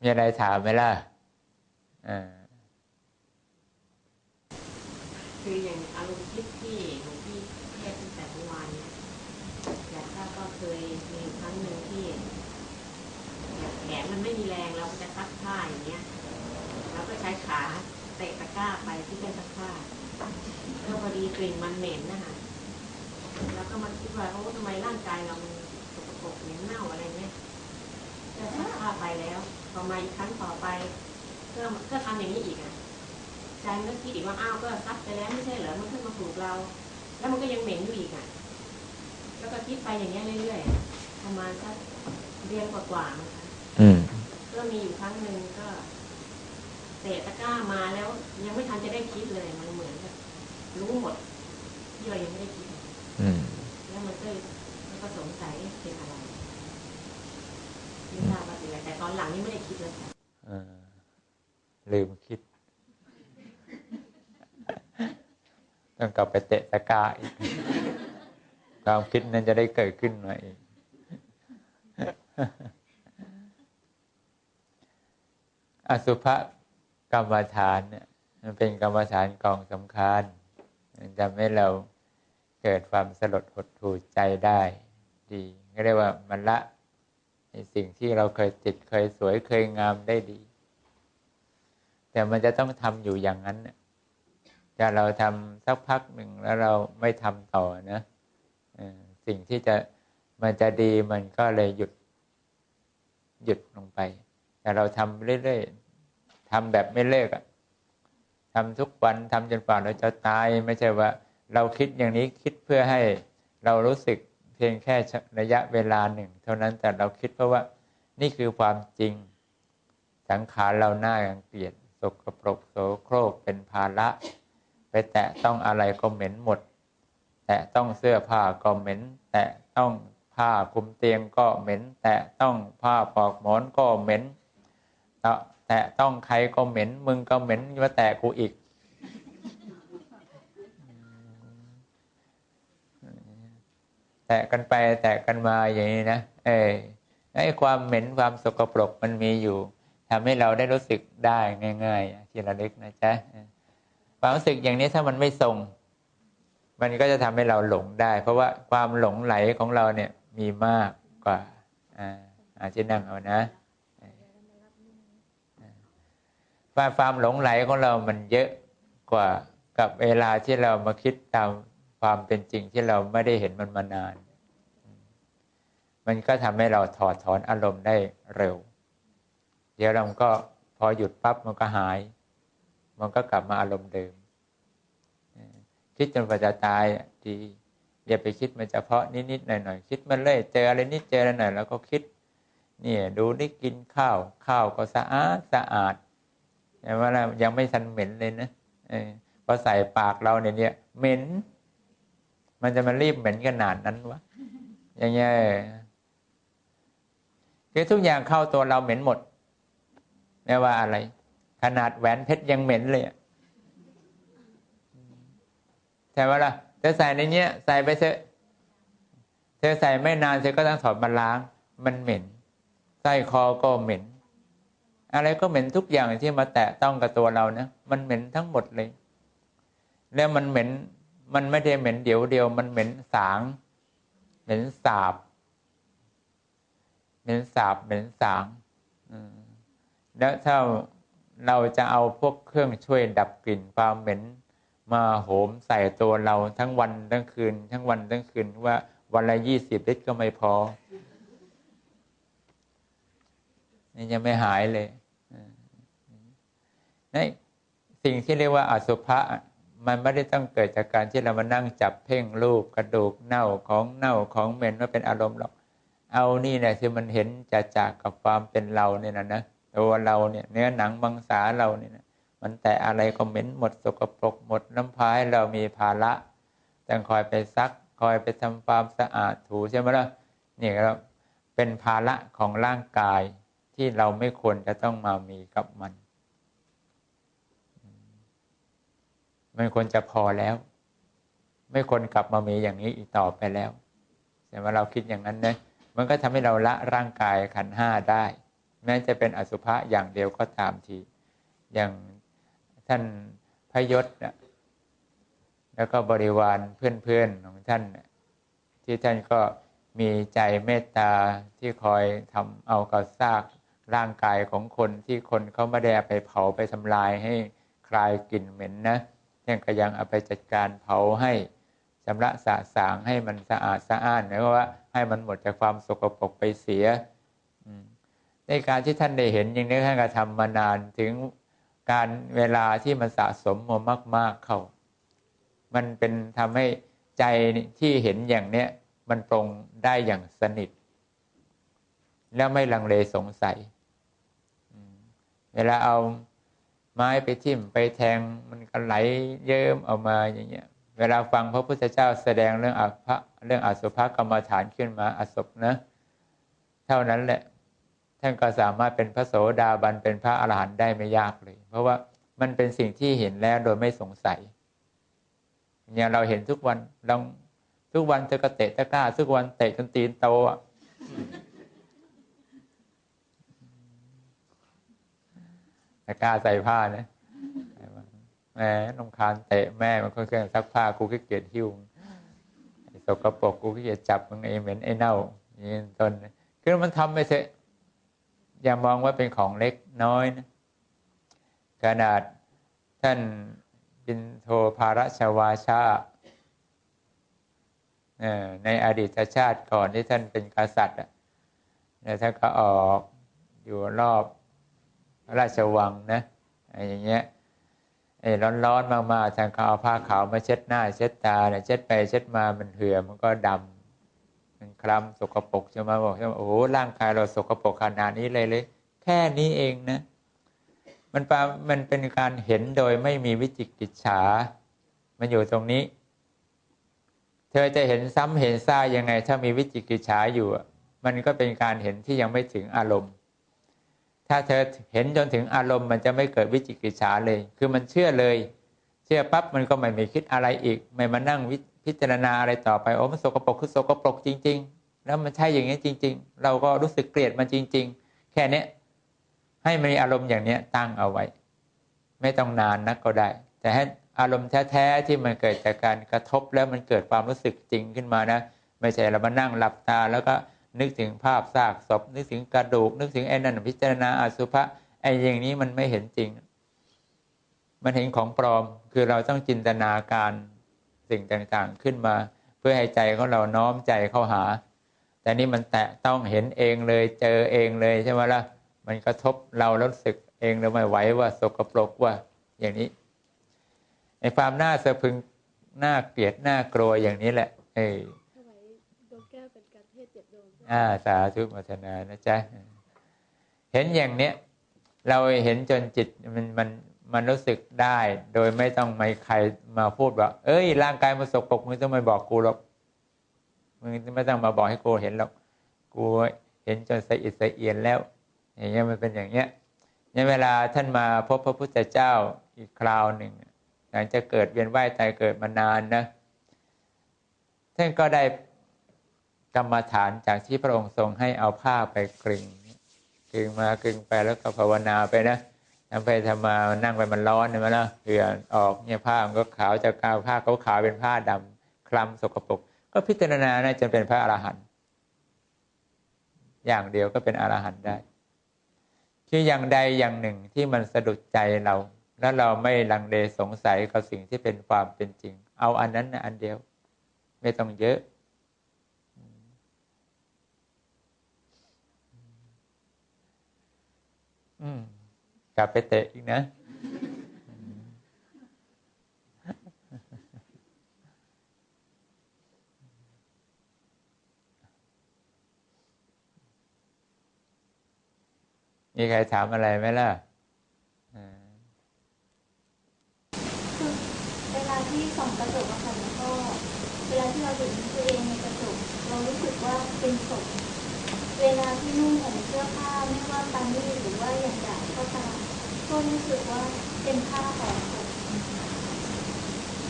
มีอะไรถามไหมล่ะอ่าคืออย่างอารมณ์คิดที่หลวงพี่เทศตั้งแต่เมื่อวานเนี่ยแต่ถ้าก็เคยมีครั้งหนึ่งที่แขนมันไม่มีแรงเราก็จะซักผ้าอย่างเงี้ยเราก็ใช้ขาเตะตะกร้าไปที่เป็นซักผ้าแล้วพอดีกลิ่นมันเหม็นนะคะแล้วก็มาคิดว่าโอ้ทำไมร่างกายเรามันสกปรกเหม็นเน่าอะไรเนี่ยก็ซักผ้าไปแล้ว พอมาอีกครั้งต่อไปก็ก็ทำอย่างนี้อีกอะใจมันก็คิดอีกว่าอ้าวก็ซักไปแล้วไม่ใช่เหรอมันขึ้นมาถูกเรา แล้วมันก็ยังเหม็นอยู่อีกอะแล้วก็คิดไปอย่างเงี้ยเรื่อยๆประมาณสักเดือนกว่าๆนะคะอืมก็มีอยู่ครั้งหนึ่งก็เตะตะกร้ามาแล้วยังไม่ทันจะได้คิดเลยมันเหมือนกับรู้หมดที่เรายังไม่ได้คิดอืมแล้วมันก็มันก็สงสัยเป็นอะไร ไม่ทาบว่าเป็นอะไรแต่ตอนหลังนี่ไม่ได้คิดเลยอ่าลืมคิด ต้องกลับไปเตะตะกร้าอีกความคิดนั้นจะได้เกิดขึ้นมาอีกอสุภกรรมฐานเนี่ยมันเป็นกรรมฐานกองสำคัญมันทำให้เราเกิดความสลดหดหู่ใจได้ ดีก็เรียกว่ามันละ สิ่งที่เราเคยติดเคยสวยเคยงามได้ดี แต่มันจะต้องทำอยู่อย่างนั้นน่ะถ้าเราทำสักพักหนึ่งแล้วเราไม่ทำต่อนะสิ่งที่จะมันจะดีมันก็เลยหยุดหยุดลงไป แต่เราทำเรื่อยๆทำแบบไม่เลิกอะทำทุกวันทำจนกว่าเราจะตาย ไม่ใช่ว่า เราคิดอย่างนี้คิดเพื่อให้เรารู้สึก เพียงแค่ระยะเวลาหนึ่ง เท่านั้นแต่เราคิดเพราะว่านี่คือความจริงสังขารเราหน้ากังเกลียดสกปรกโสโครกเป็นภาระ ไปแตะต้องอะไรก็เหม็นหมด แตะต้องเสื้อผ้าก็เหม็น แตะต้องผ้าคลุมเตียงก็เหม็น แตะต้องผ้าปอกหมอนก็เหม็นแตะแตะต้องใครก็เหม็น มึงก็เหม็นมาแตะกูอีก แตะกันไปแตะกันมาอย่างนี้นะเออไอ้ความเหม็นความสกปรกมันมีอยู่ทำให้เราได้รู้สึกได้ง่ายๆทีละเล็กนะจ๊ะความรู้สึกอย่างนี้ถ้ามันไม่ทรง มันก็จะทำให้เราหลงได้ เพราะว่าความหลงไหลของเราเนี่ยมีมากกว่าอ่าอาที่นั่งเอานะว่าความหลงไหลของเรามันเยอะกว่ากับเวลาที่เรามาคิดตาม ความเป็นจริงที่เราไม่ได้เห็นมันมานาน มันก็ทำให้เราถอดถอนอารมณ์ได้เร็ว เดี๋ยวเราก็พอหยุดปั๊บมันก็หาย มันก็กลับมาอารมณ์เดิม คิดจนกว่าจะตายดีอย่าไปคิดมันเฉพาะนิดๆหน่อยๆคิดมันเลยเจออะไรนิดเจออะไรหน่อยแล้วก็คิดเนี่ยดูได้กินข้าว ข้าวก็สะอาดสะอาดแต่ว่ายังไม่ทันเหม็นเลยนะเออพอใส่ปากเราเนี่ยเหม็น มันจะมารีบเหม็นขนาดนั้นวะอย่างเงี้ยคือทุกอย่างเข้าตัวเราเหม็นหมดไม่ว่าอะไร ขนาดแหวนเพชรยังเหม็นเลยใช่ไหมล่ะเธอใส่ในเนี้ย ใส่ไปเถอะเธอใส่ไม่นานเธอก็ต้องถอดมาล้าง มันเหม็นใส่คอก็เหม็น อะไรก็เหม็นทุกอย่างที่มาแตะต้องกับตัวเรานะมันเหม็นทั้งหมดเลย แล้วมันเหม็น มันไม่ได้เหม็นเดียวเดียวมันเหม็นสาง เหม็นสาบ เหม็นสาบเหม็นสางแล้วถ้าเราจะเอาพวกเครื่องช่วยดับกลิ่นความเหม็น มาโหมใส่ตัวเราทั้งวันทั้งคืน ทั้งวันทั้งคืนว่าวันละยี่สิบลิตรก็ไม่พอนี่ยังไม่หายเลยนี่สิ่งที่เรียกว่าอสุภะ มันไม่ได้ต้องเกิดจากการที่เรามานั่งจับเพ่งรูปกระดูกเน่าของเน่าของเหม็นว่าเป็นอารมณ์หรอก เอานี่เนี่ยที่มันเห็นจะจากกับความเป็นเราเนี่ยนะนะตัวเราเนี่ยเนื้อหนังบังสาเราเนี่ยนะมันแต่อะไรก็เหม็นหมดสกปรกหมดน้ำพายเรามีภาระต้องคอยไปซักคอยไปทำความสะอาดถูใช่ไหมล่ะนี่เราเป็นภาระของร่างกายที่เราไม่ควรจะต้องมามีกับมัน มันควรจะพอแล้ว ไม่ควรกลับมามีอย่างนี้อีกต่อไปแล้วแต่ว่าเราคิดอย่างนั้นนะมันก็ทำให้เราละร่างกายขันห้าได้ แม้จะเป็นอสุภะอย่างเดียวก็ตามทีอย่างท่านพยศน่ะแล้วก็บริวารเพื่อนๆของท่านน่ะที่ท่านก็มีใจเมตตาที่คอยทำเอากับซากร่างกายของคนที่คนเขาไม่ได้ไปเผาไปทำลายให้คลายกลิ่นเหม็นนะ ท่านก็ยังเอาไปจัดการเผาให้ชำระสะสางให้มันสะอาดสะอ้านหมายความว่าให้มันหมดจากความสกปรกไปเสียในการที่ท่านได้เห็นอย่างนี้ท่านก็ทำมานานถึงการเวลาที่มันสะสมมามาก ๆเข้า มันเป็นทำให้ใจที่เห็นอย่างเนี้ยมันปรงได้อย่างสนิท แล้วไม่ลังเลสงสัย เวลาเอา ไม้ไปทิ่มไปแทงมันก็ไหลเยิ้มออกมาอย่างเงี้ยเวลาฟังพระพุทธเจ้าแสดงเรื่องอภะเรื่องอสุภกรรมฐานขึ้นมาอศพนะ เท่านั้นแหละท่านก็สามารถเป็นพระโสดาบันเป็นพระอรหันต์ได้ไม่ยากเลย เพราะว่ามันเป็นสิ่งที่เห็นแล้วโดยไม่สงสัยเนี่ยเราเห็นทุกวันเราทุกวันเธอก็เตะตะกร้า ทุกวันเตะจนตีนโตอะ ตะกร้าใส่ผ้านะแหมนงคานเตะแม่มันก็เครื่องซักผ้ากูขี้เกียจหิ้วไอ้สกปรกกูขี้เกียจจับมึงไอเหม็นไอเน่าอย่างนี้เป็นต้นคือมันทำไปเถอะอย่ามองว่าเป็นของเล็กน้อยนะขนาดท่านบินโทภารชวาชาในอดีตชาติก่อนที่ท่านเป็นกษัตริย์อะเนี่ยท่านก็ออกอยู่รอบ ระราชวังนะไอ้อย่างเงี้ยไอ้ร้อนๆมากๆท่านก็เอาผ้าขาวมาเช็ดหน้า เช็ดตาเนี่ยเช็ดไปเช็ดมามันเหือมันก็ดำมันคล้ำสกปรกใช่ไหมบอกใช่ไหมโอ้โหร่างกายเราสกปรกขนาดนี้เลยเลย แค่นี้เองนะมันปามันเป็นการเห็นโดยไม่มีวิจิกิจฉา มันอยู่ตรงนี้ เธอจะเห็นซ้ำเห็นซ่ายังไง ถ้ามีวิจิกิจฉาอยู่ มันก็เป็นการเห็นที่ยังไม่ถึงอารมณ์ ถ้าเธอเห็นจนถึงอารมณ์มันจะไม่เกิดวิจิกิจฉาเลย คือมันเชื่อเลย เชื่อปั๊บมันก็ไม่มีคิดอะไรอีก ไม่มานั่งพิจารณาอะไรต่อไปโอ้มันสกปรกคือสกปรกจริง ๆ แล้วมันใช่อย่างนี้จริง ๆ เราก็รู้สึกเกลียดมันจริง ๆ แค่นี้ให้มีอารมณ์อย่างเนี้ยตั้งเอาไว้ ไม่ต้องนานนักก็ได้ แต่ให้อารมณ์แท้ๆที่มันเกิดจากการกระทบแล้วมันเกิดความรู้สึกจริงขึ้นมานะ ไม่ใช่เรามานั่งหลับตาแล้วก็ นึกถึงภาพซากศพนึกถึงกระดูก นึกถึงไอ้นั่นพิจารณาอสุภะไอ้อย่างนี้มันไม่เห็นจริง มันเห็นของปลอมคือเราต้องจินตนาการสิ่งต่างๆขึ้นมา เพื่อให้ใจของเราน้อมใจเข้าหา แต่นี่มันแตะต้องเห็นเองเลยเจอเองเลยใช่ไหมล่ะมันกระทบเราแล้วรู้สึกเองเราไม่ไหวว่าสกปรกว่า อย่างนี้ในความน่าสะพึงน่าเกลียดน่ากลัวอย่างนี้แหละ เออ อ่าสาธุมัทนานะจ๊ะ เห็นอย่างเนี้ยเราเห็นจนจิตมันมันมันรู้สึกได้ โดยไม่ต้องไม่ใครมาพูดว่า เอ้ย ร่างกายมันสกปรกมึงต้องมาบอกกูหรอกมึงไม่ต้องมาบอกให้กูเห็นหรอกกูเห็นจนสะอิดสะเอียนแล้ว อย่างเงี้ยมันเป็นอย่างเงี้ยในเวลาท่านมาพบพระพุทธเจ้าอีกคราวหนึ่งหลังจากเกิดเวียนว่ายตายเกิดมานานนะท่านก็ได้ กรรมฐานจากที่พระองค์ทรงให้เอาผ้าไปกลึงกลึงมากลึงไปแล้วก็ภาวนาไปนะทำไปทำมานั่งไปมันร้อนใช่ไหมล่ะเหือออกเนี่ยผ้ามันก็ขาวจากกาวผ้าขาขาวเป็นผ้าดำคล้ำสกปรกก็พิจารณานะจนเป็นพระอรหันต์อย่างเดียวก็เป็นอรหันต์ได้คืออย่างใดอย่างหนึ่งที่มันสะดุดใจเรา แล้วเราไม่ลังเลสงสัยกับสิ่งที่เป็นความเป็นจริง เอาอันนั้นนะอันเดียว ไม่ต้องเยอะ อืม กลับไปเตะอีกนะมีใครถามอะไรไหมล่ะคือเวลาที่ส่องกระจกอะค่ะแล้วก็ เวลาที่เราเห็นตัวเองในกระจกเรารู้สึกว่าเป็นศพ เวลาที่นุ่งห่มเสื้อผ้าไม่ว่าปานี่หรือว่าอย่างใดก็ตามก็รู้สึกว่าเป็นผ้าของศพ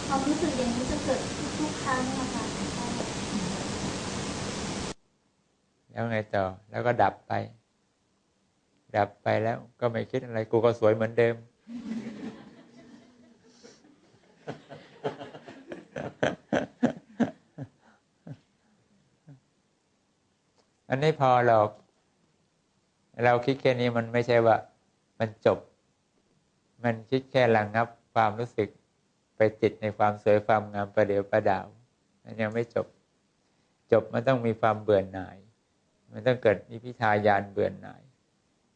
ความรู้สึกอย่างนี้จะเกิดทุกๆครั้งนะคะแล้วไงต่อ แล้วก็ดับไป ดับไปแล้วก็ไม่คิดอะไร กูก็สวยเหมือนเดิม อันนี้พอเราเราคิดแค่นี้มันไม่ใช่ว่า มันจบ มันคิดแค่ระงงับความรู้สึกไปติดในความสวยความงามประเดี๋ยวประดาวมันยังไม่จบ จบมันต้องมีความเบื่อหน่าย มันต้องเกิดนิพิทายานเบื่อหน่าย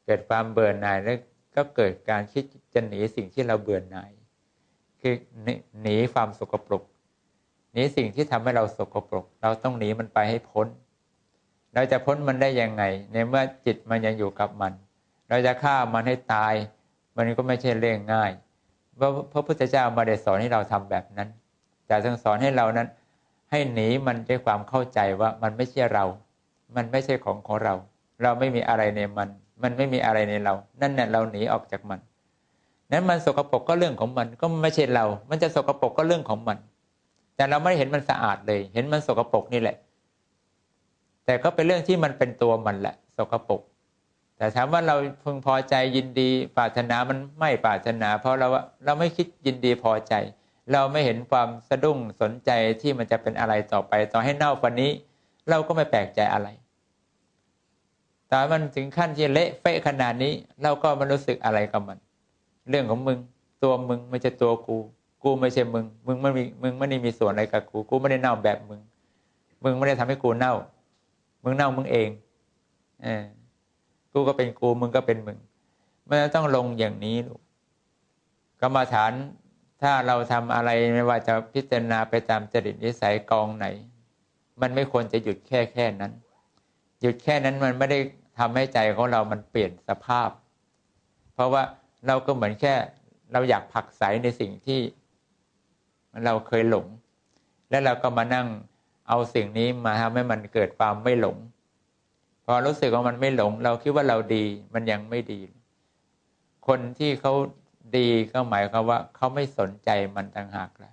เกิดความเบื่อหน่ายแล้วก็เกิดการคิดจะหนีสิ่งที่เราเบื่อหน่าย คือหนีความสกปรกหนีสิ่งที่ทำให้เราสกปรก เราต้องหนีมันไปให้พ้น เราจะพ้นมันได้ยังไง ในเมื่อจิตมันยังอยู่กับมัน เราจะฆ่ามันให้ตาย มันก็ไม่ใช่เรื่องง่ายพระพระพุทธเจ้ามาได้สอนให้เราทำแบบนั้นแต่ทรงสอนให้เรานั้น ให้หนีมันด้วยความเข้าใจว่ามันไม่ใช่เรา มันไม่ใช่ของของเรา เราไม่มีอะไรในมัน มันไม่มีอะไรในเรา นั่นเนี่ยเราหนีออกจากมัน นั้นมันสกปรกก็เรื่องของมัน ก็ไม่ใช่เรา มันจะสกปรกก็เรื่องของมัน แต่เราไม่เห็นมันสะอาดเลย เห็นมันสกปรกนี่แหละ แต่ก็เป็นเรื่องที่มันเป็นตัวมันแหละสกปรกแต่ถามว่าเราพึงพอใจยินดีปรารถนามันไม่ปรารถนา เพราะเราเราไม่คิดยินดีพอใจ เราไม่เห็นความสะดุ้งสนใจที่มันจะเป็นอะไรต่อไป ต่อให้เน่าปันนี้ เราก็ไม่แปลกใจอะไร แต่มันถึงขั้นที่เละเฟะขนาดนี้ เราก็ไม่รู้สึกอะไรกับมัน เรื่องของมึง ตัวมึงไม่ใช่ตัวกู กูไม่ใช่มึง มึงไม่มีมึงไม่ได้มีส่วนอะไรกับกู กูไม่ได้เน่าแบบมึง มึงไม่ได้ทำให้กูเน่า มึงเน่ามึงเองเออกูก็เป็นกูมึงก็เป็นมึงมันต้องลงอย่างนี้ลูกกรรมฐานถ้าเราทำอะไรไม่ว่าจะพิจารณาไปตามจริตนิสัยกองไหน มันไม่ควรจะหยุดแค่แค่นั้น หยุดแค่นั้นมันไม่ได้ทำให้ใจของเรามันเปลี่ยนสภาพ เพราะว่าเราก็เหมือนแค่เราอยากผักใสในสิ่งที่ เราเคยหลง แล้วเราก็มานั่ง เอาสิ่งนี้มาทำให้มันเกิดความไม่หลง พอรู้สึกว่ามันไม่หลง เราคิดว่าเราดีมันยังไม่ดี คนที่เขาดีก็หมายความว่าเขาไม่สนใจมันต่างหากแหละ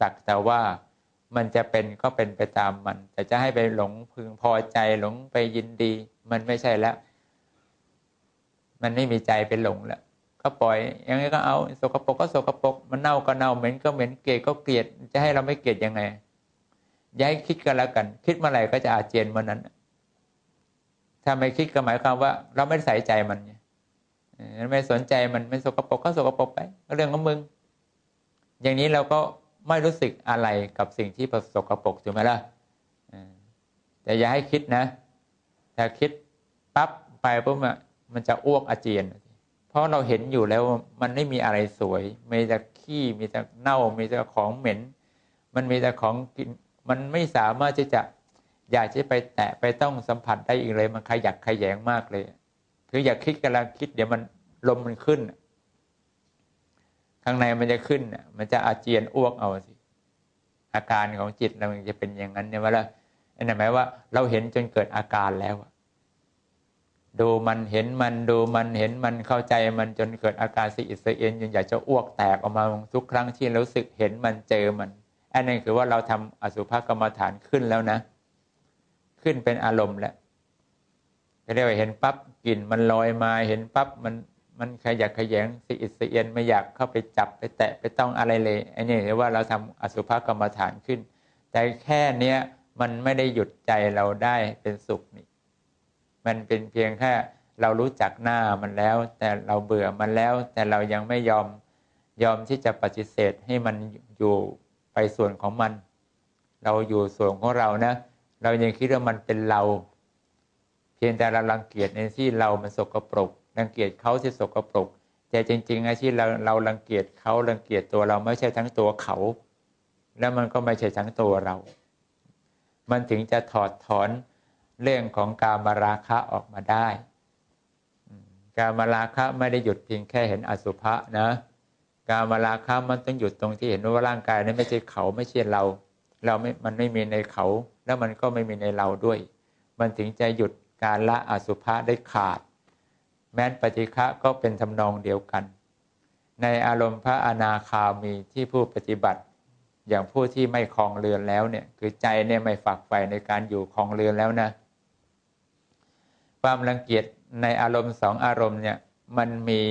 สักแต่ว่ามันจะเป็นก็เป็นไปตามมัน แต่จะให้ไปหลงพึงพอใจหลงไปยินดี มันไม่ใช่แล้ว มันไม่มีใจเป็นหลงแล้วก็ปล่อยยังไงก็เอาสกปรกก็สกปรกมันเน่าก็เน่าเหม็นก็เหม็นเกลียดก็เกลียด จะให้เราไม่เกลียดยังไง ย้ายคิดกันแล้วกัน คิดเมื่อไหร่ก็จะอาเจียนเมื่อนั้น ถ้าไม่คิดก็หมายความว่า เราไม่ใส่ใจมันไม่สนใจมันไม่สกปรกก็สกปรกไปเรื่องของมึง อย่างนี้เราก็ไม่รู้สึกอะไรกับสิ่งที่ประสกปรกถูกไหมล่ะแต่อย่าให้คิดนะ ถ้าคิดปั๊บไปปุ๊บมันจะอ้วกอาเจียน เพราะเราเห็นอยู่แล้วมันไม่มีอะไรสวย มีแต่ขี้มีแต่เน่า มีแต่ของเหม็น มันมีแต่ของกิน มันไม่สามารถที่จะอยากจะไปแตะไปต้องสัมผัสได้อีกเลย มันขยักขยแงมากเลยคืออยากคิดกำลังคิด เดี๋ยวมันลมมันขึ้น ข้างในมันจะขึ้นมันจะอาเจียนอ้วกเอาสิอาการของจิตเราจะเป็นอย่างนั้นเนี่ยว่าละอันนั้นหมายว่า เราเห็นจนเกิดอาการแล้วดูมันเห็นมันดูมันเห็นมันเข้าใจมันจนเกิดอาการสิอิสเอ็นจนอยากจะอ้วกแตกออกมาทุกครั้งที่รู้สึกเห็นมันเจอมัน อันนั้นคือว่าเราทำอสุภกรรมฐานขึ้นแล้วนะ ขึ้นเป็นอารมณ์แล้วเรียกว่าเห็นปั๊บกลิ่นมันลอยมาเห็นปั๊บมันมันขยักขยงสิอิสเอียนไม่อยากเข้าไปจับไปแตะไปต้องอะไรเลยอันนี้เรียกว่าเราทำอสุภกรรมฐานขึ้น แต่แค่เนี้ยมันไม่ได้หยุดใจเราได้เป็นสุขนี่มันเป็นเพียงแค่เรารู้จักหน้ามันแล้ว แต่เราเบื่อมันแล้ว แต่เรายังไม่ยอมยอมที่จะปฏิเสธให้มันอยู่ ไปส่วนของมัน เราอยู่ส่วนของเรานะ เรายังคิดว่ามันเป็นเรา เพียงแต่เรารังเกียจในที่เรามันสกปรกรังเกียจเขาที่สกปรก แต่จริง ๆอ้ที่เราเรารังเกียจเขารังเกียจตัวเราไม่ใช่ทั้งตัวเขา แล้วมันก็ไม่ใช่ทั้งตัวเรา มันถึงจะถอดถอนเรื่องของการมาราคะออกมาได้ การมาราคะไม่ได้หยุดเพียงแค่เห็นอสุภะนะ การมาราคะมันต้องหยุดตรงที่เห็นว่าร่างกายนั้นไม่ใช่เขาไม่ใช่เรา เราไม่มันไม่มีในเขา แล้วมันก็ไม่มีในเราด้วย มันถึงจะหยุดการละอสุภะได้ขาด แม้นปฏิฆะก็เป็นทำนองเดียวกัน ในอารมณ์พระอนาคามีที่ผู้ปฏิบัติ อย่างผู้ที่ไม่คลองเรือนแล้วเนี่ยคือใจเนี่ยไม่ฝักใฝ่ในการอยู่คลองเรือนแล้วนะความรังเกียจในอารมณ์สองอารมณ์เนี่ยมันมี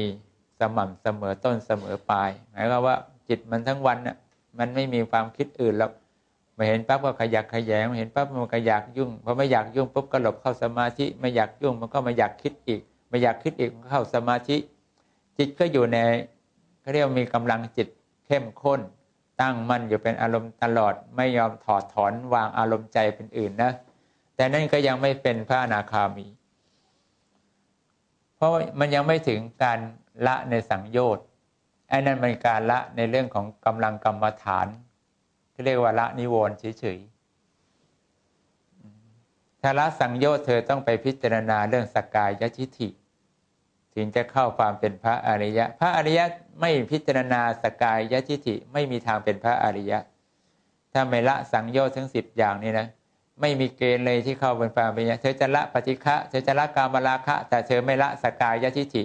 ม่ำเสมอต้นเสมอปลายหมายความว่าจิตมันทั้งวันน่ะมันไม่มีความคิดอื่นแล้วมาเห็นปั๊บก็ขยักขยงมาเห็นปั๊บมันก็อยากยุ่งพอไม่อยากยุ่งปุ๊บก็หลบเข้าสมาธิไม่อยากยุ่งมันก็มาอยากคิดอีกไม่อยากคิดอีกมันก็เข้าสมาธิ จิตก็อยู่ในเขาเรียกมีกำลังจิตเข้มข้น ตั้งมั่นอยู่เป็นอารมณ์ตลอด ไม่ยอมถอดถอนวางอารมณ์ใจเป็นอื่นนะ แต่นั่นก็ยังไม่เป็นพระอนาคามี เพราะมันยังไม่ถึงการ ละในสังโยชน์ไอ้นั่นเป็นการละในเรื่องของกำลังกรรมฐานที่เรียกว่าละนิวรณ์เฉยๆถ้าละสังโยชน์เธอต้องไปพิจารณาเรื่องสกายยชิฐิถึงจะเข้าความเป็นพระอริยะ พระอริยะไม่พิจารณาสกายยชิฐิไม่มีทางเป็นพระอริยะ ถ้าไม่ละสังโยชน์ทั้งสิบอย่างนี้นะไม่มีเกณฑ์เลยที่เข้าเป็นพระอริยะ เธอจะละปฏิฆะเธอจะละกามราคะ แต่เธอไม่ละสกายยชิฐิ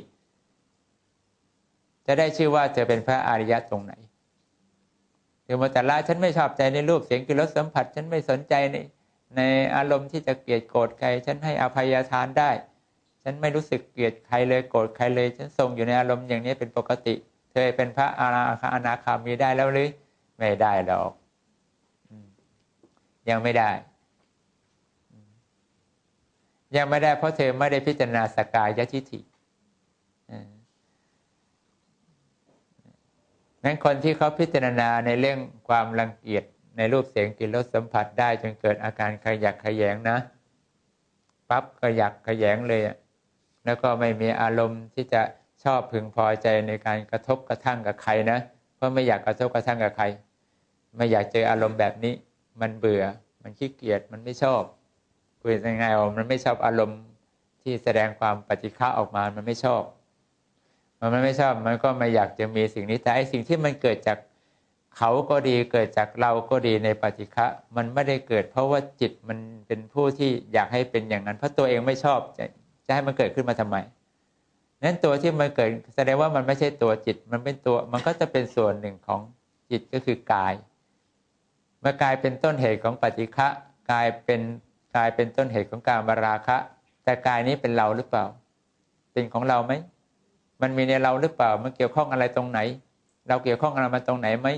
จะได้ชื่อว่าเธอเป็นพระอริยะตรงไหนเธอมาแต่ละฉันไม่ชอบใจในรูปเสียงกลิ่นรสสัมผัส ฉันไม่สนใจในในอารมณ์ที่จะเกลียดโกรธใคร ฉันให้อภัยทานได้ ฉันไม่รู้สึกเกลียดใครเลยโกรธใครเลย ฉันทรงอยู่ในอารมณ์อย่างนี้เป็นปกติ เธอเป็นพระอาาอนาคามีได้แล้วหรือไม่ได้หรอกยังไม่ได้ ยังไม่ได้เพราะเธอไม่ได้พิจารณาสกายยทิฐิ นั้นคนที่เขาพิจารณาในเรื่องความรังเกียจในรูปเสียงกลิ่นรสสัมผัสได้จนเกิดอาการขยักขยงนะปั๊บขยักขยงเลยแล้วก็ไม่มีอารมณ์ที่จะชอบพึงพอใจในการกระทบกระทั่งกับใครนะ เพราะไม่อยากกระทบกระทั่งกับใคร ไม่อยากเจออารมณ์แบบนี้ มันเบื่อ มันขี้เกียจ มันไม่ชอบคุยยังไงว่ามันไม่ชอบอารมณ์ที่แสดงความปฏิฆะออกมา มันไม่ชอบ มันไม่ชอบมันก็ไม่อยากจะมีสิ่งนี้แต่ไอสิ่งที่มันเกิดจากเขาก็ดีเกิดจากเราก็ดีในปฏิฆะมันไม่ได้เกิด เพราะว่าจิตมันเป็นผู้ที่อยากให้เป็นอย่างนั้น เพราะตัวเองไม่ชอบจะจะให้มันเกิดขึ้นมาทำไมนั้นตัวที่มันเกิดแสดงว่ามันไม่ใช่ตัวจิตมันเป็นตัว มันก็จะเป็นส่วนหนึ่งของจิตก็คือกายเมื่อกายเป็นต้นเหตุของปฏิฆะกายเป็นกายเป็นต้นเหตุของการมาราคะ แต่กายนี้เป็นเราหรือเปล่า เป็นของเราไหม มันมีในเราหรือเปล่า มันเกี่ยวข้องอะไรตรงไหน เราเกี่ยวข้องอะไรมาตรงไหนไหม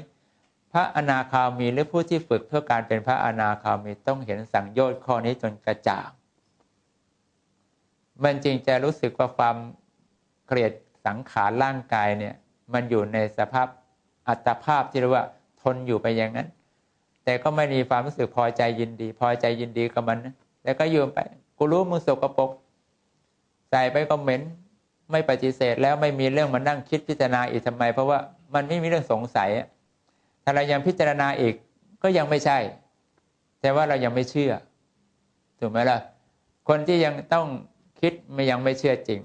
พระอนาคามีหรือผู้ที่ฝึกเพื่อการเป็นพระอนาคามีต้องเห็นสังโยชน์ข้อนี้จนกระจ่าง มันจริงจะรู้สึกว่าความเกลียดสังขารร่างกายเนี่ย มันอยู่ในสภาพอัตภาพที่เรียกว่าทนอยู่ไปอย่างนั้น แต่ก็ไม่มีความรู้สึกพอใจยินดี พอใจยินดีกับมันนะแล้วก็ยืมไป กูรู้มึงสกปรกใส่ไปก็เหม็น ไม่ปฏิเสธแล้วไม่มีเรื่องมานั่งคิดพิจารณาอีกทำไม เพราะว่ามันไม่มีเรื่องสงสัยถ้าเรายังพิจารณาอีกก็ยังไม่ใช่ แต่ว่าเรายังไม่เชื่อ ถูกไหมล่ะ คนที่ยังต้องคิดไม่ยังไม่เชื่อจริง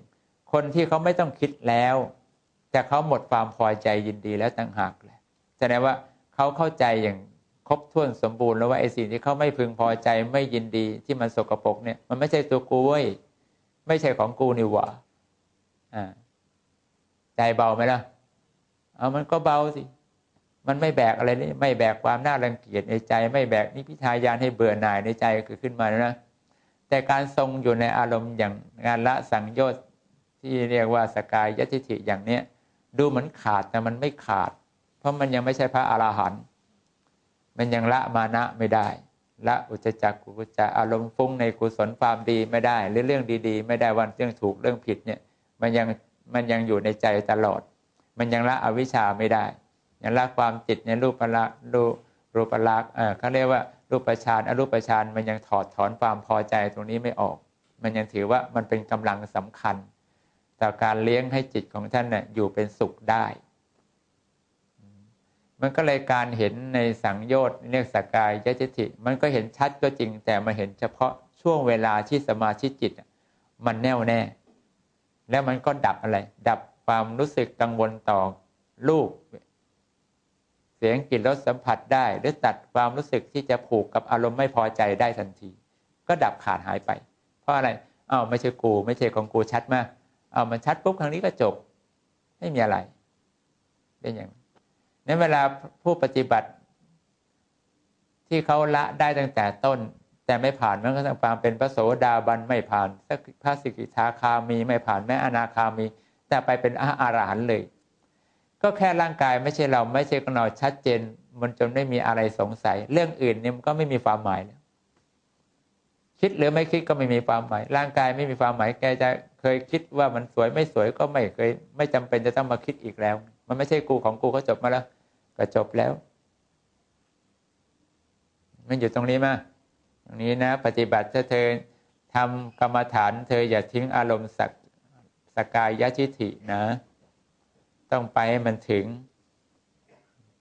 คนที่เขาไม่ต้องคิดแล้ว แต่เขาหมดความพอใจยินดีแล้วต่างหากแหละแสดงว่าเขาเข้าใจอย่างครบถ้วนสมบูรณ์แล้วว่าไอ้สิ่งที่เขาไม่พึงพอใจไม่ยินดีที่มันสกปรกเนี่ย มันไม่ใช่ตัวกูเว้ยไม่ใช่ของกูนี่หว่า ใจเบาไหมล่ะ เอามันก็เบาสิ มันไม่แบกอะไรนี่ไม่แบกความน่ารังเกียจในใจ ไม่แบกนิพิทายานให้เบื่อหน่ายในใจเกิดขึ้นมาแล้วนะแต่การทรงอยู่ในอารมณ์อย่างงานละสังโยชน์ที่เรียกว่าสกายยติถิอย่างเนี้ยดูเหมือนขาดแต่มันไม่ขาด เพราะมันยังไม่ใช่พระอราหันต์มันยังละมานะไม่ได้ ละอุจจักกุจจะอารมณ์ฟุ้งในกุศลความดีไม่ได้หรือเรื่องดี ๆ ไม่ได้วันเรื่องถูกเรื่องผิดเนี่ย มันยังมันยังอยู่ในใจตลอด มันยังละอวิชชาไม่ได้ ยังละความจิตในรูปละรูรูปลักษณ์เขาเรียกว่ารูปฌานอรูปฌานมันยังถอดถอนความพอใจตรงนี้ไม่ออก มันยังถือว่ามันเป็นกำลังสำคัญ ต่อการเลี้ยงให้จิตของท่านน่ยอยู่เป็นสุขได้ มันก็เลยการเห็นในสังโยชน์เรียกสกายยจิติมันก็เห็นชัดก็จริงแต่มาเห็นเฉพาะช่วงเวลาที่สมาธิจิต มันแน่วแน่ แล้วมันก็ดับอะไร ดับความรู้สึกกังวลต่อลูกเสียงกลิ่นรสสัมผัสได้ หรือตัดความรู้สึกที่จะผูกกับอารมณ์ไม่พอใจได้ทันที ก็ดับขาดหายไป เพราะอะไรอ้าวไม่ใช่กู ไม่ใช่ของกูชัดมากอ้าวมันชัดปุ๊บครั้งนี้ก็จบ ไม่มีอะไรเป็นอย่างนั้นเวลาผู้ปฏิบัติที่เขาละได้ตั้งแต่ต้น แต่ไม่ผ่านมันก็ต้องความเป็นพระโสดาบันไม่ผ่านสักพระสิกิทาคามีไม่ผ่านแม้อนาคามี แต่ไปเป็นอาอารหันเลย ก็แค่ร่างกายไม่ใช่เราไม่ใช่ของเราชัดเจน มันจนไม่มีอะไรสงสัย เรื่องอื่นเนี่ยมันก็ไม่มีความหมายแล้วคิดหรือไม่คิดก็ไม่มีความหมาย ร่างกายไม่มีความหมายแกจะเคยคิดว่ามันสวยไม่สวยก็ไม่เคย ไม่จำเป็นจะต้องมาคิดอีกแล้ว มันไม่ใช่กูของกูก็จบมาแล้ว ก็จบแล้ว มันอยู่ตรงนี้มา ตรงนี้นะปฏิบัติถ้าเธอทำกรรมฐาน เธออย่าทิ้งอารมณ์สักสกายยะชิฐินะ ต้องไปให้มันถึง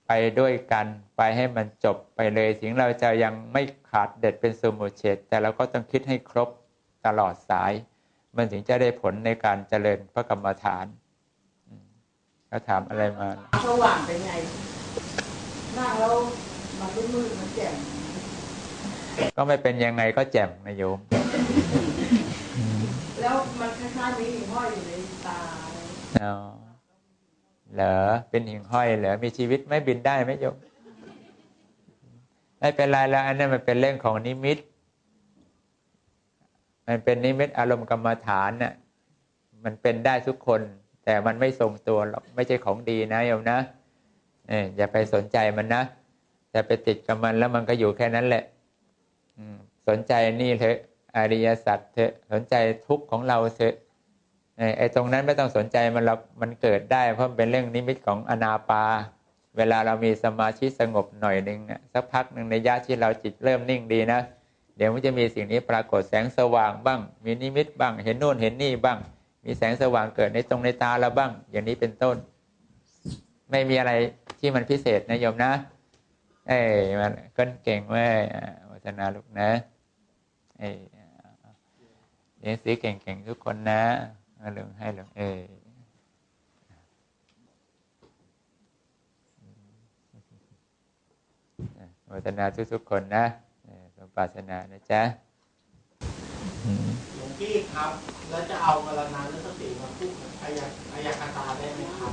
ไปด้วยกันไปให้มันจบไปเลยถึงเราจะยังไม่ขาดเด็ดเป็นสมุเฉดแต่เราก็ต้องคิดให้ครบตลอดสาย มันถึงจะได้ผลในการเจริญพระกรรมฐานเขาถามอะไรมาสว่างเป็นไงนั่งแล้วมันมืดมันแจ่ม ก็ไม่เป็นยังไงก็แจ่มนะโยม แล้วมันคล้ายๆมีหิ่งห้อยอยู่ในตาอะไรอ๋อเหรอเป็นหิ่งห้อยเหรอมีชีวิตไหม่บินได้ไหมโยมไม่เป็นไรแล้วอันนั้นมันเป็นเรื่องของนิมิต มันเป็นนิมิตอารมณ์กรรมฐานน่ะมันเป็นได้ทุกคน แต่มันไม่ทรงตัวหรอกไม่ใช่ของดีนะโยมนะเอออย่าไปสนใจมันนะอย่าไปติดกับมันแล้วมันก็อยู่แค่นั้นแหละอืม สนใจนี่เถอะอริยสัจเถอะสนใจทุกข์ของเราเถอะไอ้ตรงนั้นไม่ต้องสนใจมันหรอกมันเกิดได้ เพราะมันเป็นเรื่องนิมิตของอนาปา เวลาเรามีสมาธิสงบหน่อยหนึ่งสักพักหนึ่งในยะที่เราจิตเริ่มนิ่งดีนะเดี๋ยวมันจะมีสิ่งนี้ปรากฏแสงสว่างบ้าง มีนิมิตบ้าง เห็นโน่นเห็นนี่บ้าง มีแสงสว่างเกิดในตรงในตาเราบ้าง อย่างนี้เป็นต้น ไม่มีอะไรที่มันพิเศษนะโยมนะ เอ้ยมันก้นเก่งเว้ย อ่าวัฒนาลูกนะเอเรียนสีเก่งๆทุกคนนะเอาลงให้หลงเอวัฒนาทุกๆคนนะสมปรารถนานะจ๊ะหลวงพี่ครับ แล้วจะเอากรณานุสติมาพูดกับอายอายคตาได้ไหมครับ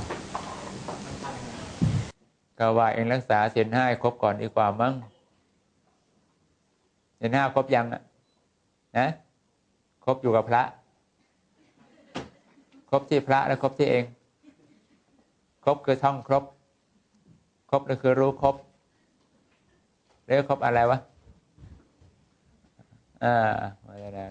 ก็ว่าเองรักษาเศีลห้าให้ครบก่อนดีกว่ามั้ง ศีลห้าครบยังอะนะครบอยู่กับพระ ครบที่พระและครบที่เอง ครบคือท่องครบ ครบก็คือรู้ครบเรียกครบอะไรวะอ่าไม่ได้